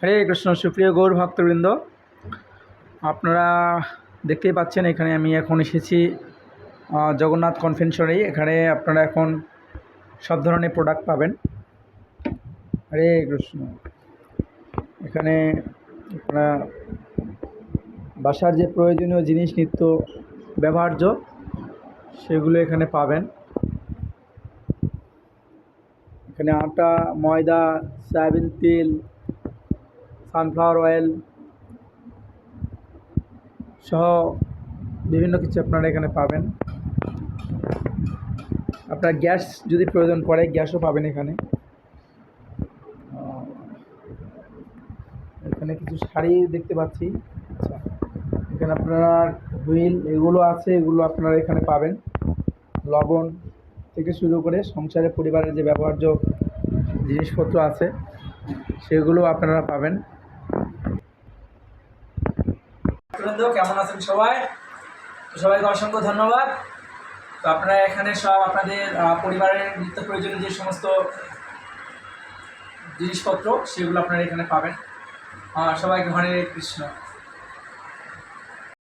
হরে কৃষ্ণ, সুপ্রিয় গৌর ভক্তবৃন্দ। আপনারা দেখতেই পাচ্ছেন, এখানে আমি এখন এসেছি জগন্নাথ কনভেনশনে এখানে আপনারা এখন সব ধরনের প্রোডাক্ট পাবেন। হরে কৃষ্ণ। এখানে আপনারা বাসার যে প্রয়োজনীয় জিনিস, নিত্য ব্যবহার্য, সেগুলো এখানে পাবেন। এখানে আটা, ময়দা, সয়াবিন তেল সানফ্লাওয়ার অয়েল সহ বিভিন্ন কিছু আপনারা এখানে পাবেন। আপনার গ্যাস যদি প্রয়োজন পড়ে, গ্যাসও পাবেন এখানে। এখানে কিছু শাড়ি দেখতে পাচ্ছি। আচ্ছা এখানে আপনার হুইল, এগুলো আছে, এগুলো আপনারা এখানে পাবেন। লবণ থেকে শুরু করে সংসারে পরিবারের যে ব্যবহার্য জিনিসপত্র আছে, সেগুলো আপনারা পাবেন। বন্ধু কেমন আছেন সবাই? সবাইকে অসংখ্য ধন্যবাদ। তো আপনারা এখানে সব আপনাদের পরিবারের নিত্য প্রয়োজনীয় যে সমস্ত জিনিসপত্র সেগুলো আপনারা এখানে পাবেন। আহ, সবাইকে হরে কৃষ্ণ।